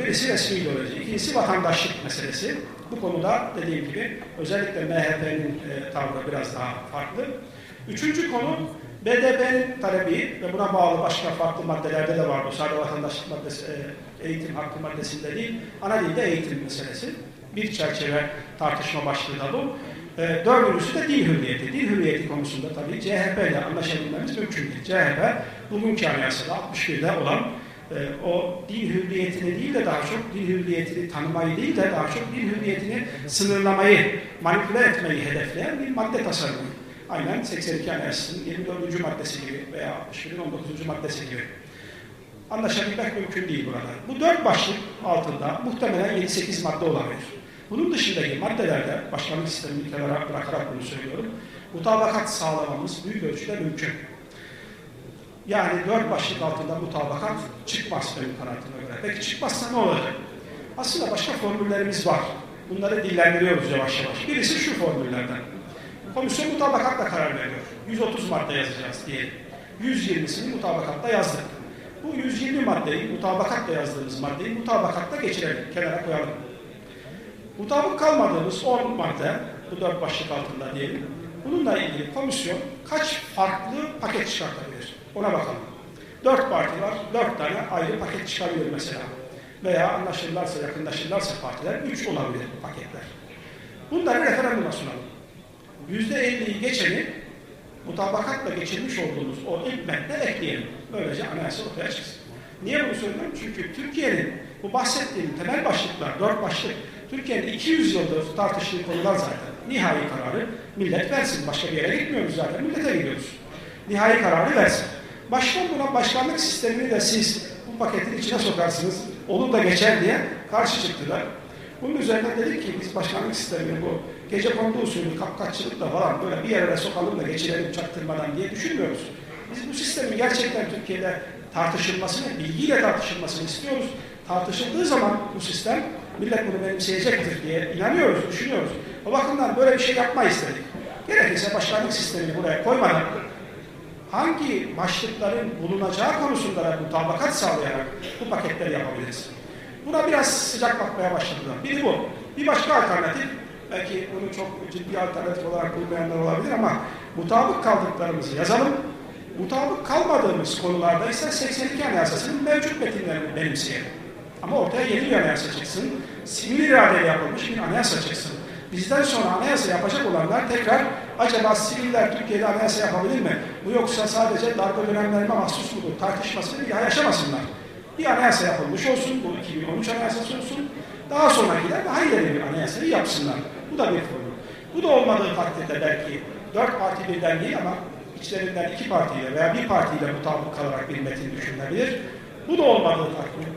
Birisi resmi ideoloji, ikincisi vatandaşlık meselesi. Bu konuda dediğim gibi özellikle MHP'nin e, tavrı biraz daha farklı. Üçüncü konu BDP'nin talebi ve buna bağlı başka farklı maddelerde de var. Bu sadece vatandaşlık maddesi, e, eğitim hakkı maddesinde değil, ana dilde eğitim meselesi. Bir çerçeve tartışma başlığı da bu. E, dördüncüsü de dil hürriyeti. Dil hürriyeti konusunda tabii CHP ile anlaşabilmemiz mümkün değil. CHP bugünkü anayasada 61'de olan e, o dil hürriyetini değil de daha çok dil hürriyetini tanımayı değil de daha çok dil hürriyetini sınırlamayı, manipüle etmeyi hedefleyen bir madde tasarımı. Aynen 82 Anayasası'nın 24. maddesi gibi veya 61'in 19. maddesi gibi. Anlaşabilmek mümkün değil burada. Bu dört başlık altında muhtemelen 7-8 madde olabilir. Bunun dışındaki maddelerde, başkanlık sistemini kenara bırakarak bunu söylüyorum, mutabakat sağlamamız büyük ölçüde mümkün. Yani dört başlık altında mutabakat çıkmaz benim kanaatime göre. Peki çıkmazsa ne olacak? Aslında başka formüllerimiz var. Bunları dillendiriyoruz yavaş yavaş. Birisi şu formüllerden. Komisyon mutabakatla karar veriyor. 130 madde yazacağız diyelim. 120'sini mutabakatta yazdık. Bu 120 maddeyi, mutabakatla yazdığımız maddeyi mutabakatta geçirelim, kenara koyalım. Mutabık kalmadığımız 10 madde, bu dört başlık altında diyelim. Bununla ilgili komisyon kaç farklı paket çıkartabilir? Ona bakalım. Dört parti var, dört tane ayrı paket çıkabilir mesela. Veya anlaşırlarsa, yakınlaşırlarsa partiler, üç olabilir paketler. Bunları referanduma sunalım. Yüzde elliyi geçeni mutabakatla geçirmiş olduğumuz o ilk metne ekleyelim. Böylece anayasa ortaya çıksın. Niye bunu söylüyorum? Çünkü Türkiye'nin bu bahsettiğim temel başlıklar, dört başlık, Türkiye'nin 200 yıldır tartıştığı konular zaten. Nihai kararı millet versin. Başka bir yere gitmiyoruz zaten. Millete gidiyoruz. Nihai kararı versin. Başkan buna başkanlık sistemini de siz bu paketin içine sokarsınız. Olur da geçer diye karşı çıktılar. Bunun üzerine dedik ki biz başkanlık sistemini bu gece kondu usulü kapkaççılıkla falan böyle bir yere sokalım da geçirelim çaktırmadan diye düşünmüyoruz. Biz bu sistemin gerçekten Türkiye'de tartışılmasını, bilgiyle tartışılmasını istiyoruz. Tartışıldığı zaman bu sistem millet bunu benimseyecektir diye inanıyoruz, düşünüyoruz. O bakımdan böyle bir şey yapmayı istedik. Gerekirse başkanlık sistemini buraya koymadan hangi başlıkların bulunacağı konusunda da mutabakat sağlayarak bu paketleri yapabiliriz. Buna biraz sıcak bakmaya başladılar. Biri bu. Bir başka alternatif, belki bunu çok ciddi alternatif olarak bulmayanlar olabilir ama mutabık kaldıklarımızı yazalım. Mutabık kalmadığımız konularda ise 82 Anayasası'nın mevcut metinlerini benimseyelim. Ama ortaya yeni bir anayasa çıksın. Sivil iradeyle yapılmış bir anayasa çıksın. Bizden sonra anayasa yapacak olanlar tekrar acaba siviller Türkiye'de anayasa yapabilir mi? Bu yoksa sadece darbe dönemlerine mahsus mudur? Tartışmasını yaşamasınlar. Bir anayasa yapılmış olsun, bu 2013 anayasası olsun. Daha sonrakiler daha ileri bir anayasayı yapsınlar. Bu da bir konu. Bu da olmadığı takdirde belki dört parti birden değil ama içlerinden iki partiyle veya bir partiyle mutabık kalarak bir metin düşünülebilir. Bu da olmadığı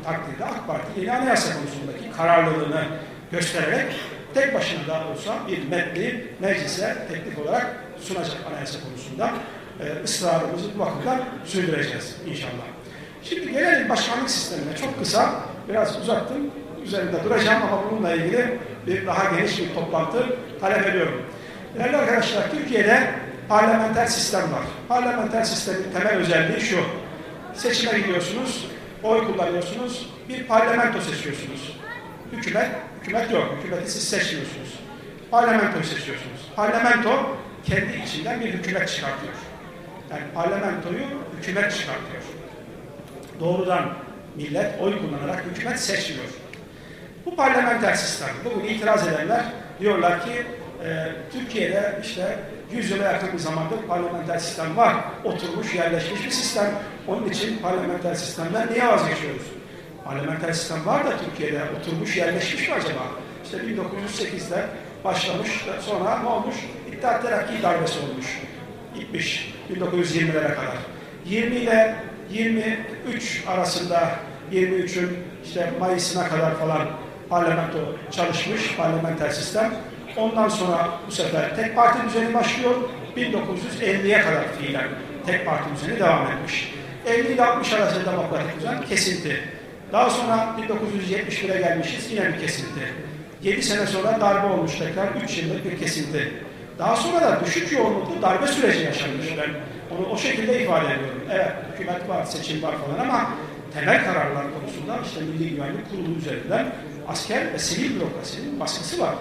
takdirde AK Parti yeni anayasa konusundaki kararlılığını göstererek tek başına da olsa bir metni meclise teklif olarak sunacak anayasa konusunda e, ısrarımızı bu bakımdan sürdüreceğiz inşallah. Şimdi gelelim başkanlık sistemine. Çok kısa, biraz uzattım. Üzerinde duracağım ama bununla ilgili bir daha geniş bir toplantı talep ediyorum. Değerli arkadaşlar, Türkiye'de parlamenter sistem var. Parlamenter sistemin temel özelliği şu. Seçime gidiyorsunuz, oy kullanıyorsunuz, bir parlamento seçiyorsunuz. Hükümet, hükümet yok. Hükümeti siz seçmiyorsunuz. Parlamentoyu seçiyorsunuz. Parlamento kendi içinden bir hükümet çıkartıyor. Yani parlamentoyu hükümet çıkartıyor. Doğrudan millet oy kullanarak hükümet seçmiyor. Bu parlamenter sistem. Bugün itiraz edenler diyorlar ki e, Türkiye'de işte 100 yıla yakın bir zamandır parlamenter sistem var. Oturmuş, yerleşmiş bir sistem. Onun için parlamenter sistemden niye vazgeçiyoruz? Parlamenter sistem var da Türkiye'de oturmuş, yerleşmiş mi acaba? İşte 1908'de başlamış, sonra ne olmuş? İttihat Terakki darbesi olmuş. Gitmiş 1920'lere kadar. 20 ile 23 arasında 23'ün işte Mayıs'ına kadar falan parlamento çalışmış, parlamenter sistem. Ondan sonra bu sefer tek parti düzeni başlıyor. 1950'ye kadar fiilen tek parti düzeni devam etmiş. 50 ile 60 arasında demokratik düzen kesinti. Daha sonra 1971'e gelmişiz yine bir kesinti. 7 sene sonra darbe olmuş tekrar 3 yıllık bir kesinti. Daha sonra da düşük yoğunluklu darbe süreci yaşanmış. Ben onu o şekilde ifade ediyorum. Evet hükümet var, seçim var falan ama temel kararlar konusunda işte Milli Güvenlik Kurulu üzerinden asker ve sivil bürokrasinin baskısı var.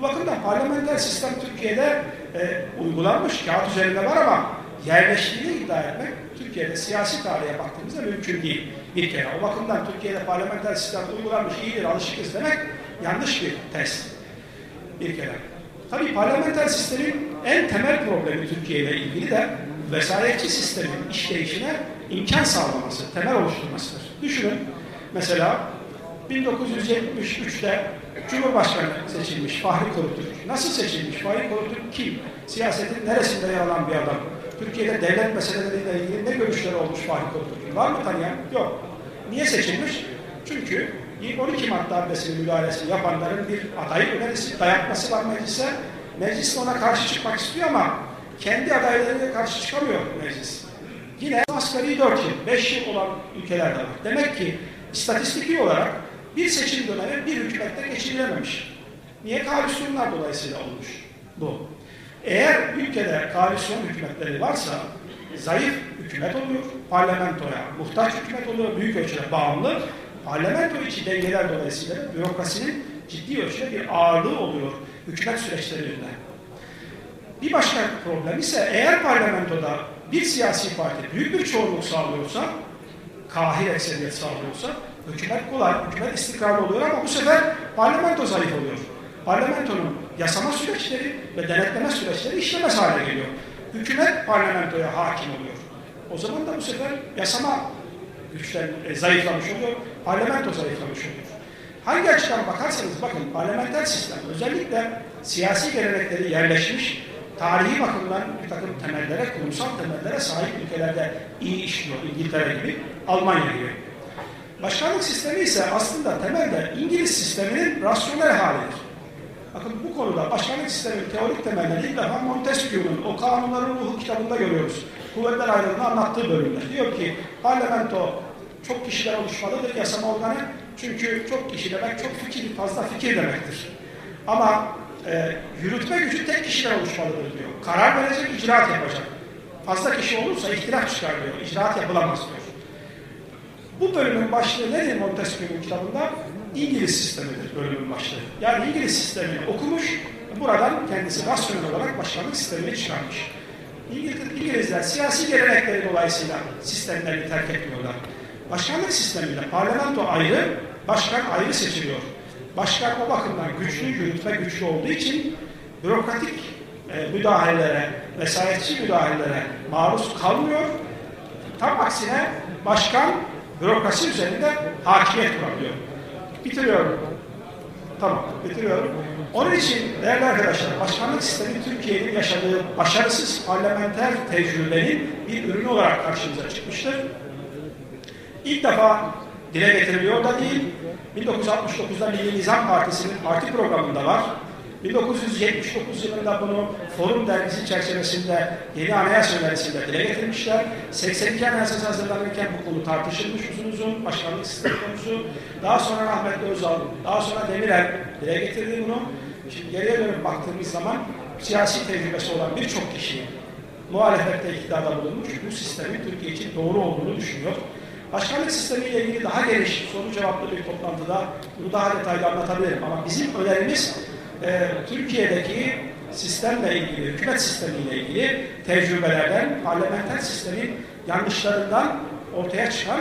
Bu bakımdan parlamenter sistem Türkiye'de e, uygulanmış, kağıt üzerinde var ama yerleştiğini iddia etmek Türkiye'de siyasi tarihe baktığımızda mümkün değil bir kere. O bakımdan Türkiye'de parlamenter sistem uygulanmış, iyidir, alışıkız demek yanlış bir test bir kere. Tabii parlamenter sistemin en temel problemi Türkiye ilgili de vesayetçi sistemin işleyişine imkan sağlaması, temel oluşturmasıdır. Düşünün mesela 1973'te Cumhurbaşkanı seçilmiş Fahri Korutürk. Nasıl seçilmiş? Fahri Korutürk kim? Siyasetin neresinde yer alan bir adam? Türkiye'de devlet meseleleriyle ilgili ne görüşleri olmuş Fahri Korutürk? Var mı tanıyan? Yok. Niye seçilmiş? Çünkü 12 Mart darbesinin müdahalesini yapanların bir aday önerisi, dayatması var meclise. Meclis ona karşı çıkmak istiyor ama kendi adaylarına karşı çıkamıyor meclis. Yine asgari 4 yıl, 5 yıl olan ülkelerde var. Demek ki istatistiki olarak bir seçim dönemi bir hükümette geçirilememiş. Niye? Koalisyonlar dolayısıyla olmuş bu. Eğer ülkede koalisyon hükümetleri varsa zayıf hükümet oluyor, parlamentoya muhtaç hükümet oluyor, büyük ölçüde bağımlı. Parlamento içi dengeler dolayısıyla bürokrasinin ciddi ölçüde bir ağırlığı oluyor hükümet süreçlerinde. Bir başka problem ise eğer parlamentoda bir siyasi parti büyük bir çoğunluk sağlıyorsa, kahir ekseriyet sağlıyorsa, hükümet kolay, hükümet istikrarlı oluyor ama bu sefer parlamento zayıf oluyor. Parlamentonun yasama süreçleri ve denetleme süreçleri işlemez hale geliyor. Hükümet parlamentoya hakim oluyor. O zaman da bu sefer yasama güçler e, zayıflamış oluyor, parlamento zayıflamış oluyor. Hangi açıdan bakarsanız bakın parlamenter sistem özellikle siyasi gelenekleri yerleşmiş, tarihi bakımdan bir takım temellere, kurumsal temellere sahip ülkelerde iyi işliyor. İngiltere gibi, Almanya gibi. Başkanlık sistemi ise aslında temelde İngiliz sisteminin rasyonel halidir. Bakın bu konuda başkanlık sisteminin teorik temelleri ilk defa Montesquieu'nun o kanunların ruhu kitabında görüyoruz. Kuvvetler ayrılığını anlattığı bölümde. Diyor ki parlamento çok kişiler oluşmalıdır yasama organı. Çünkü çok kişi demek çok fikir, fazla fikir demektir. Ama e, yürütme gücü tek kişiden oluşmalıdır diyor. Karar verecek, icraat yapacak. Fazla kişi olursa ihtilaf çıkar diyor. İcraat yapılamaz diyor. Bu bölümün başlığı nedir Montesquieu'nun kitabında? İngiliz sistemidir bölümün başlığı. Yani İngiliz sistemini okumuş, buradan kendisi rasyonel olarak başkanlık sistemini çıkarmış. İngilizler siyasi gelenekleri dolayısıyla sistemlerini terk etmiyorlar. Başkanlık sisteminde parlamento ayrı, başkan ayrı seçiliyor. Başkan o bakımdan güçlü, yürütme güçlü olduğu için bürokratik e, müdahalelere, vesayetçi müdahalelere maruz kalmıyor. Tam aksine başkan bürokrasi üzerinde hakimiyet kurabiliyor. Bitiriyorum. Tamam, bitiriyorum. Onun için değerli arkadaşlar, başkanlık sistemi Türkiye'nin yaşadığı başarısız parlamenter tecrübenin bir ürünü olarak karşımıza çıkmıştır. İlk defa dile getiriliyor da değil. 1969'da Milli Nizam Partisi'nin parti programında var. 1979 yılında bunu Forum Dergisi çerçevesinde yeni anayasa önerisinde dile getirmişler. 82 anayasası hazırlanırken bu konu tartışılmış uzun uzun, başkanlık sistemi konusu. Daha sonra Ahmet Özal, daha sonra Demirel dile getirdi bunu. Şimdi geriye dönüp baktığımız zaman siyasi tecrübesi olan birçok kişi muhalefette iktidarda bulunmuş, bu sistemin Türkiye için doğru olduğunu düşünüyor. Başkanlık sistemiyle ilgili daha geniş soru cevaplı bir toplantıda bunu daha detaylı anlatabilirim. Ama bizim önerimiz e, Türkiye'deki sistemle ilgili, hükümet sistemiyle ilgili tecrübelerden, parlamenter sistemin yanlışlarından ortaya çıkan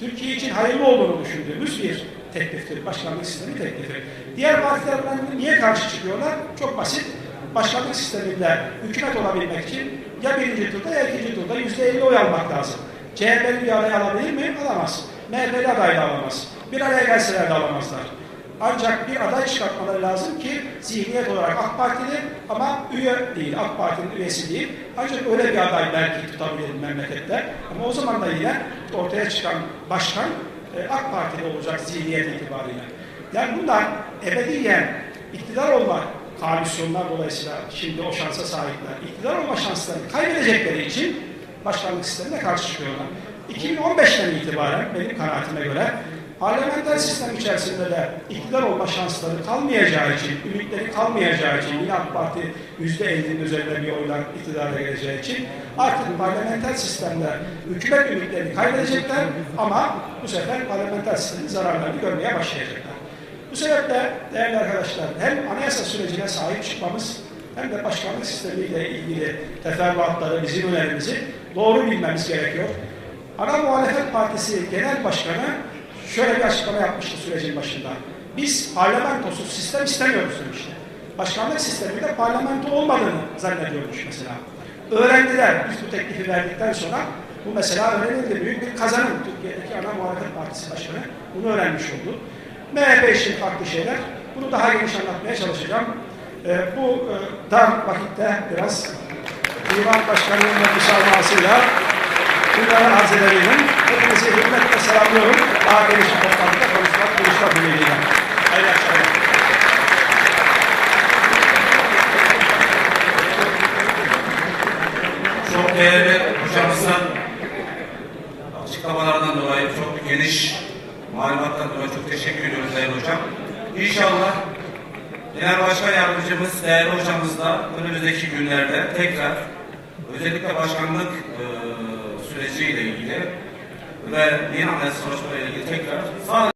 Türkiye için hayırlı olduğunu düşündüğümüz bir tekliftir. Başkanlık sistemi teklifi. Diğer partiler niye karşı çıkıyorlar? Çok basit. Başkanlık sisteminde hükümet olabilmek için ya birinci turda ya ikinci turda yüzde elli oy almak lazım. CHP'li bir aday alabilir mi? Alamaz. MHP'li aday da alamaz. Bir araya gelseler de alamazlar. Ancak bir aday çıkartmaları lazım ki zihniyet olarak AK Partili ama üye değil, AK Parti'nin üyesi değil. Ancak öyle bir aday belki tutabilir memlekette. Ama o zaman da yine ortaya çıkan başkan e, AK Partili olacak zihniyet itibariyle. Yani bunlar ebediyen iktidar olma koalisyonlar dolayısıyla şimdi o şansa sahipler. İktidar olma şanslarını kaybedecekleri için başkanlık sistemine karşı çıkıyorlar. 2015'ten itibaren benim kanaatime göre parlamenter sistem içerisinde de iktidar olma şansları kalmayacağı için, ümitleri kalmayacağı için, yine AK Parti %50'nin üzerinde bir oyla iktidara geleceği için artık parlamenter sistemde hükümet ümitlerini kaybedecekler ama bu sefer parlamenter sistemin zararlarını görmeye başlayacaklar. Bu sebeple değerli arkadaşlar hem anayasa sürecine sahip çıkmamız hem de başkanlık sistemiyle ilgili teferruatları, bizim önerimizi doğru bilmemiz gerekiyor. Ana Muhalefet Partisi Genel Başkanı şöyle bir açıklama yapmıştı sürecin başında. Biz parlamentosuz sistem istemiyoruz demişti. Başkanlık sisteminde parlamento olmadığını zannediyormuş mesela. Öğrendiler biz bu teklifi verdikten sonra bu mesela öğrenildi. Büyük bir kazanım Türkiye'deki ana muhalefet partisi başkanı bunu öğrenmiş oldu. MHP için farklı şeyler. Bunu daha geniş anlatmaya çalışacağım. Ee, bu e, dar vakitte biraz Divan Başkanı'nın da bunları arz edebilirim. Hepinizi hürmetle selamlıyorum. Daha geniş bir toplantıda konuşmak, görüşmek dileğiyle. Hayırlı akşamlar. Çok değerli hocamızın açıklamalarından dolayı çok geniş malumattan dolayı çok teşekkür ediyoruz değerli hocam. İnşallah Genel Başkan Yardımcımız, değerli hocamız da önümüzdeki günlerde tekrar özellikle başkanlık e, süreciyle ilgili ve yeni anayasa çalışmalarıyla ilgili tekrar sağ